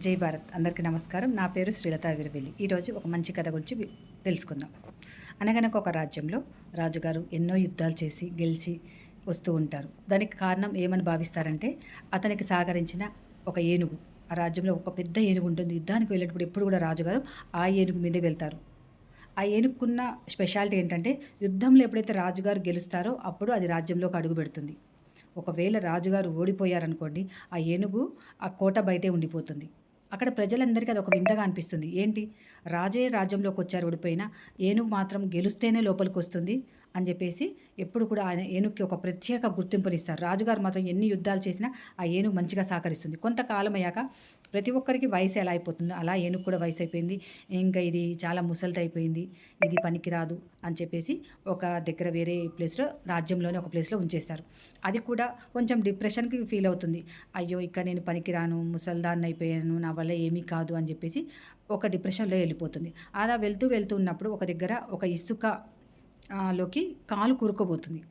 జై భారత్. అందరికీ నమస్కారం. నా పేరు శ్రీలత విరవెల్లి. ఈరోజు ఒక మంచి కథ గురించి తెలుసుకుందాం. అనగనక ఒక రాజ్యంలో రాజుగారు ఎన్నో యుద్ధాలు చేసి గెలిచి వస్తూ ఉంటారు. దానికి కారణం ఏమని భావిస్తారంటే అతనికి సహకరించిన ఒక ఏనుగు. ఆ రాజ్యంలో ఒక పెద్ద ఏనుగు ఉంటుంది. యుద్ధానికి వెళ్ళేటప్పుడు ఎప్పుడు కూడా రాజుగారు ఆ ఏనుగు మీదే వెళ్తారు. ఆ ఏనుగుకున్న స్పెషాలిటీ ఏంటంటే యుద్ధంలో ఎప్పుడైతే రాజుగారు గెలుస్తారో అప్పుడు అది రాజ్యంలోకి అడుగు పెడుతుంది. ఒకవేళ రాజుగారు ఓడిపోయారనుకోండి ఆ ఏనుగు ఆ కోట బయటే ఉండిపోతుంది. అక్కడ ప్రజలందరికీ అది ఒక వింతగా అనిపిస్తుంది. ఏంటి? రాజే రాజ్యంలోకి వచ్చారు ఓడిపోయినా ఏనుగు మాత్రం గెలుస్తేనే లోపలికి వస్తుంది అని చెప్పేసి ఎప్పుడు కూడా ఆయన ఏనుగుకి ఒక ప్రత్యేక గుర్తింపునిస్తారు రాజుగారు మాత్రం ఎన్ని యుద్ధాలు చేసినా ఆ ఏనుగు మంచిగా సహకరిస్తుంది. కొంతకాలం అయ్యాక ప్రతి ఒక్కరికి వయసు ఎలా అయిపోతుందో? అలా ఏనుగు కూడా వయసు అయిపోయింది. ఇంకా ఇది చాలా ముసలిది అయిపోయింది. ఇది పనికిరాదు అని చెప్పేసి ఒక దగ్గర వేరే ప్లేస్లో రాజ్యంలోనే ఒక ప్లేస్లో ఉంచేస్తారు. అది కూడా కొంచెం డిప్రెషన్కి ఫీల్ అవుతుంది. అయ్యో ఇక నేను పనికిరాను ముసల్దాన్ని అయిపోయాను నా వల్ల ఏమీ కాదు అని చెప్పేసి ఒక డిప్రెషన్లో వెళ్ళిపోతుంది. అలా వెళ్తూ వెళ్తూ ఉన్నప్పుడు ఒక దగ్గర ఒక ఇసుక లోకి కాలు కూరుకోబోతుంది.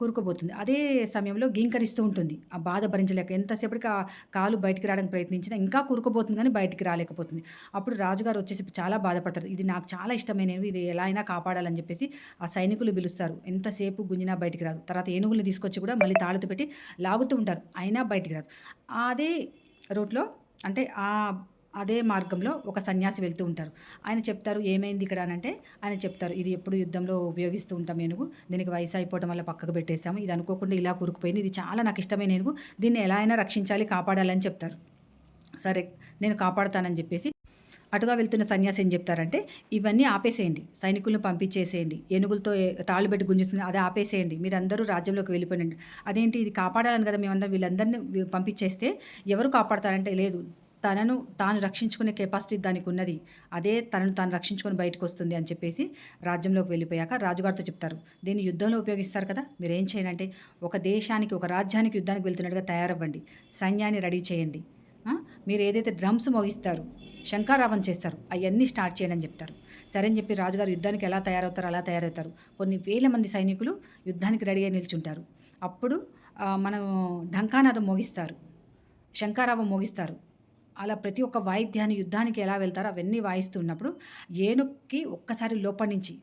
కూరుకోబోతుంది. అదే సమయంలో గీంకరిస్తూ ఉంటుంది. ఆ బాధ భరించలేక ఎంతసేపటికి ఆ కాలు బయటికి రావడానికి ప్రయత్నించినా ఇంకా కూరుకుపోతుంది కానీ బయటికి రాలేకపోతుంది. అప్పుడు రాజుగారు వచ్చేసి చాలా బాధపడతారు. ఇది నాకు చాలా ఇష్టమైనవి ఇది ఎలా అయినా కాపాడాలని చెప్పేసి ఆ సైనికులు పిలుస్తారు. ఎంతసేపు గుంజినా బయటికి రాదు. తర్వాత ఏనుగులు తీసుకొచ్చి కూడా మళ్ళీ తాళుతూ పెట్టి లాగుతూ ఉంటారు. అయినా బయటికి రాదు. అదే రూట్లో అంటే ఆ అదే మార్గంలో ఒక సన్యాసి వెళ్తూ ఉంటారు. ఆయన చెప్తారు ఏమైంది ఇక్కడ? అని అంటే ఆయన చెప్తారు ఇది ఎప్పుడు యుద్ధంలో ఉపయోగిస్తూ ఉంటాం ఏనుగు. దీనికి వయసు అయిపోవడం వల్ల పక్కకు పెట్టేశాము. ఇది అనుకోకుండా ఇలా కూరుకుపోయింది. ఇది చాలా నాకు ఇష్టమైన ఏనుగు. దీన్ని ఎలా అయినా రక్షించాలి కాపాడాలని చెప్తారు. సరే నేను కాపాడుతానని చెప్పేసి అటుగా వెళ్తున్న సన్యాసి ఏం చెప్తారంటే ఇవన్నీ ఆపేసేయండి. సైనికులను పంపించేసేయండి. ఏనుగులతో తాళ్ళు పెట్టి గుంజిస్తుంది. అది ఆపేసేయండి. మీరందరూ రాజ్యంలోకి వెళ్ళిపోయినండి. అదేంటి? ఇది కాపాడాలని కదా మేమందరం వీళ్ళందరినీ పంపించేస్తే ఎవరు కాపాడతారంటే లేదు. తనను తాను రక్షించుకునే కెపాసిటీ దానికి ఉన్నది అదే తనను తాను రక్షించుకొని బయటకు వస్తుంది అని చెప్పేసి రాజ్యంలోకి వెళ్ళిపోయాక రాజుగారితో చెప్తారు. దీన్ని యుద్ధంలో ఉపయోగిస్తారు కదా. మీరు ఏం చేయాలంటే ఒక దేశానికి ఒక రాజ్యానికి యుద్ధానికి వెళ్తున్నట్టుగా తయారవ్వండి. సైన్యాన్ని రెడీ చేయండి. మీరు ఏదైతే డ్రమ్స్ మోగిస్తారు శంకారావం చేస్తారు అవన్నీ స్టార్ట్ చేయండి అని చెప్తారు. సరే అని చెప్పి రాజుగారు యుద్ధానికి ఎలా తయారవుతారో అలా తయారవుతారు. కొన్ని వేల మంది సైనికులు యుద్ధానికి రెడీగా నిల్చుంటారు. అప్పుడు మనం ఢంకానాదం మోగిస్తారు. శంకారావం మోగిస్తారు. అలా ప్రతి ఒక్క వాయిద్యాన్ని యుద్ధానికి ఎలా వెళ్తారో అవన్నీ వాయిస్తున్నప్పుడు ఏనుక్కి ఒక్కసారి లోపలి నుంచి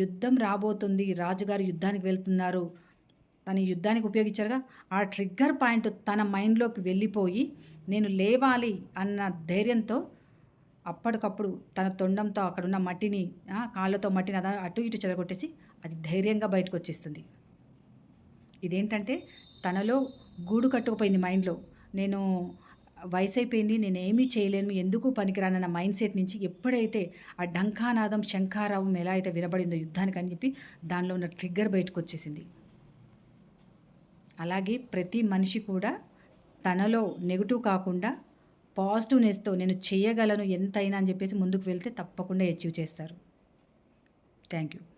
యుద్ధం రాబోతుంది రాజుగారు యుద్ధానికి వెళ్తున్నారు. తను యుద్ధానికి ఉపయోగించారుగా. ఆ ట్రిగ్గర్ పాయింట్ తన మైండ్లోకి వెళ్ళిపోయి నేను లేవాలి అన్న ధైర్యంతో అప్పటికప్పుడు తన తొండంతో అక్కడున్న మట్టిని కాళ్ళతో మట్టిని అదా అటు ఇటు చెదగొట్టేసి అది ధైర్యంగా బయటకు వచ్చేస్తుంది ఇదేంటంటే తనలో గూడు కట్టుకుపోయింది మైండ్లో. నేను వయసు అయిపోయింది నేను ఏమీ చేయలేను ఎందుకు పనికిరానన్న మైండ్ సెట్ నుంచి ఎప్పుడైతే ఆ డంకానాదం శంఖారావం ఎలా అయితే వినబడిందో యుద్ధానికి అని చెప్పి దానిలో ఉన్న ట్రిగ్గర్ బయటకు వచ్చేసింది అలాగే ప్రతి మనిషి కూడా తనలో నెగిటివ్ కాకుండా పాజిటివ్నెస్తో నేను చేయగలను ఎంతైనా అని చెప్పేసి ముందుకు వెళ్తే తప్పకుండా అచీవ్ చేస్తారు. Thank you.